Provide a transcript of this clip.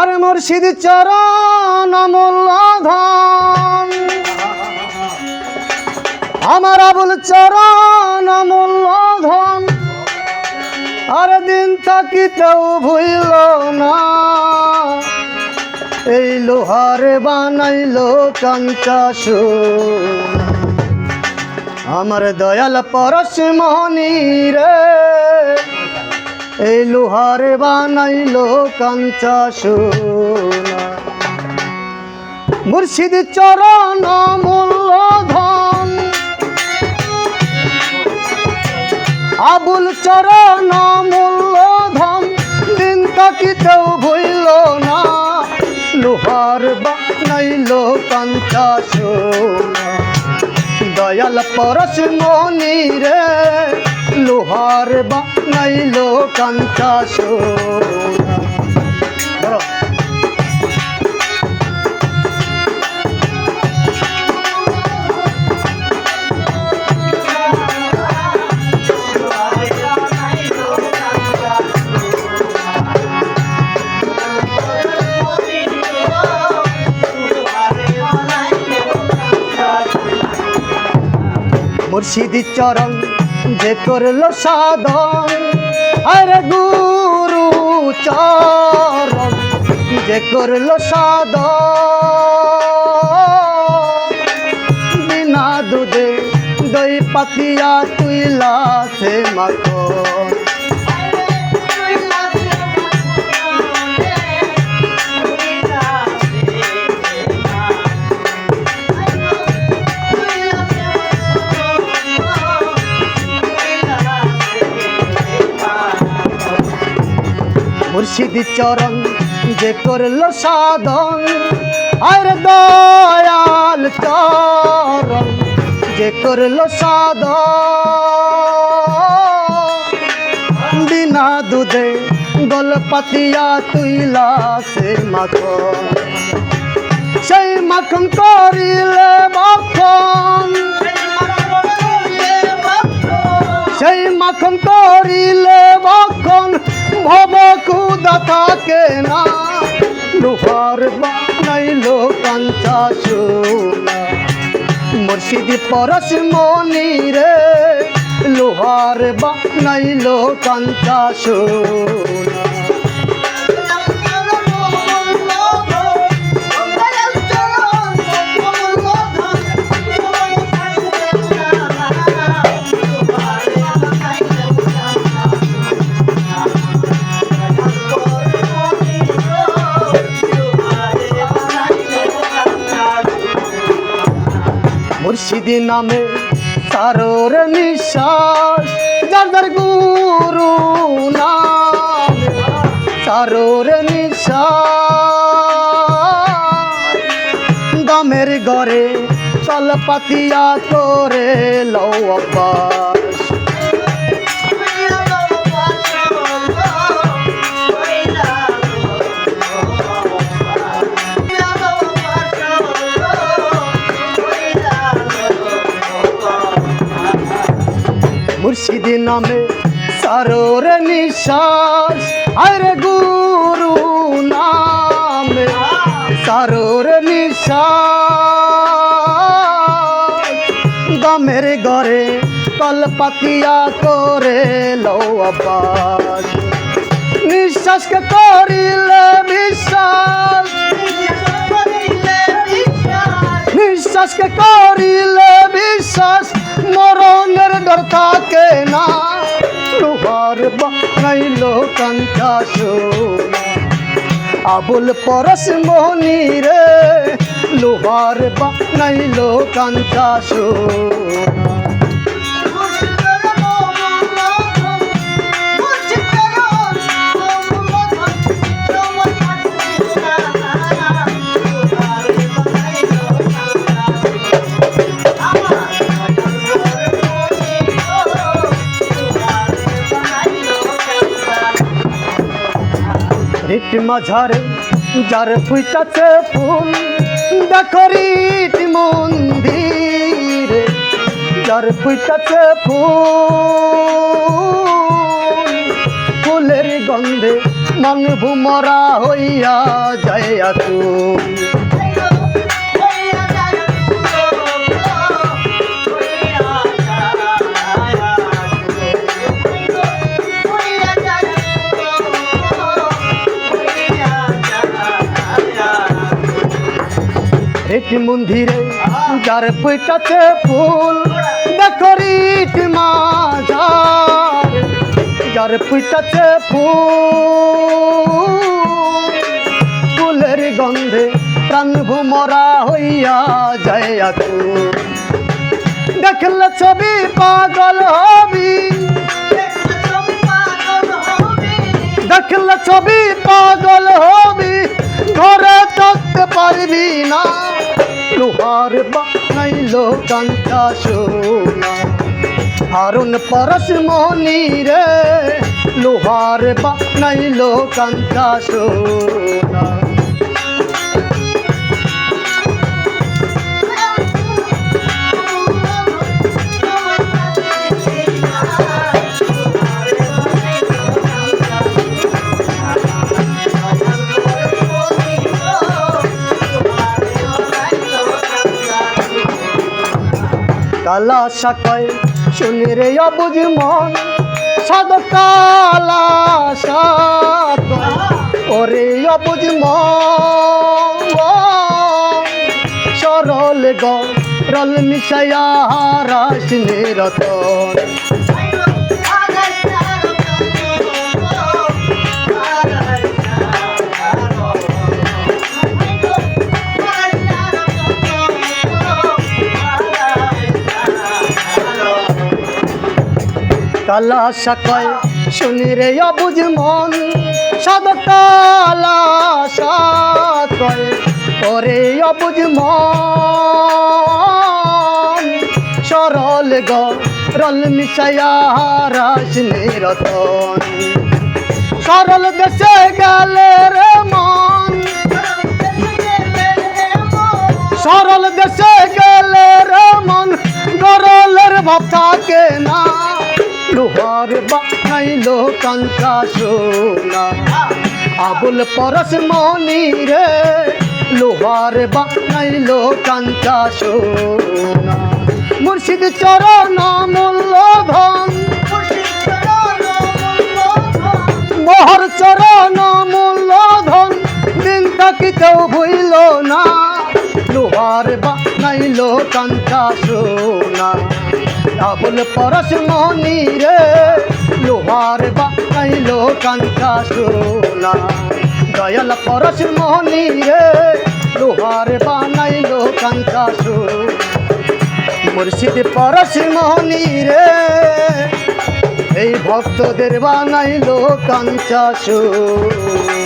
আরে মুর্শিদ চরণ অমূল্য ধন আমার আবুল চরণ অমূল্য ধন আরে দিন থাকিতেও ভুইল না। এই লোহারে বানাইলো কাঞ্চা আমার দয়াল পরশ মনি রে। এই লোহারে বানাইলো কাঞ্চা সোনা। মুর্শিদ চরণ মূল্য ধন আবুল চরণ মূল্য ধন দিন তাকিতেও ভুইল না। লোহার বানাইলো কাঞ্চা সোনা। দয়াল পরশ মনি রে লোহার বানাইলো কাঞ্চা সোনা। মুর্শিদি চরণ যে করল সাধন। আরে গুরু চরণ যে করল সাধন। বিনা দুধে দই পাতিয়া তুইলা সে মাখন। মুর্শিদি চরণ যে করল সাধন। আর দয়াল চরণ যে করল সাধন। বিনা দুধে গল পাতিয়া তুইলা সে মাখন। সেই মাখন করিলে মাখন। সেই মাখন করিলে মাখন। ভব থাকে না লোহার বানাইলো কাঞ্চা চোলা। মুর্শিদি পরশ মনি রে লোহার বানাইলো কাঞ্চা সোনা মুর্শিদি নামে তারোর নিঃশ্বাস যাদের গুরু নাম। তারোর নিঃশ্বাস গামের ঘরে চল পাতিয়া করে লও মুর্শিদি নামে সারোর নিঃশ্বাস। আরে গুরু নামে সারোর নিঃশ্বাস। দমের ঘরে কলপাতিয়া করে লো আবাস নিঃশ্বাসকে করিলে বিশ্বাস। নিঃশ্বাসকে করিলে বিশ্বাস। মরণের লোহার বানাইল কাঞ্চা সোনা। আবুল পরশ মোহনী রে লোহার বানাইল কাঞ্চা সোনা। রিট মাঝারে, যার ফুইটাছে ফুল, দেখো ইট মন্দিরে, যার ফুইটাছে ফুল, ফুলের গন্ধে মন ভুমরা হইয়া যায় আতুল রেটি মন্দিরে যার ফুটাছে ফুল, দেখো রিট মাঝার। যার ফুটাছে ফুল, ফুলের গন্ধে প্রাণ ভুমরা হইয়া যায় দেখলে ছবি পাগল হবি। দেখলে ছবি পাগল হবি। ঘরে থাকতে পারবি না। বানাইলো কাঞ্চা সোনা। হারুন পরশ মনি রে লোহার বানাইলো কাঞ্চা সোনা। কালা শাখায় শুনে রে অবুজ মন সাদ কালা ওরে অবুজ মন সরল গরল মিশায়া রাস নিরতন কালা শাখায় শুনি রে অবুজ মন সাদ কালা শাখায় ওরে অবুজ মন। সরল গ, রল মিশায়া রাস নিরতন। সরল দেশে গেলে আবুল পরশ মনি রে, লোহার বানাইলো কাঞ্চা সোনা। মুর্শিদ চরণ মূল্যধন, মোহর চরণ মূল্যধন, দিন থাকিতেও ভুইল না। লোহার বানাইলো কাঞ্চা সোনা। আবুল পরশ মনি রে, লোহার বানাইলো কাঞ্চা সোনা। দয়াল পরশ মনি লোহার বানাইলো কাঞ্চা সোনা মুর্শিদ পরশ মনি রে, এই ভক্তদের বানাইলো কাঞ্চা সোনা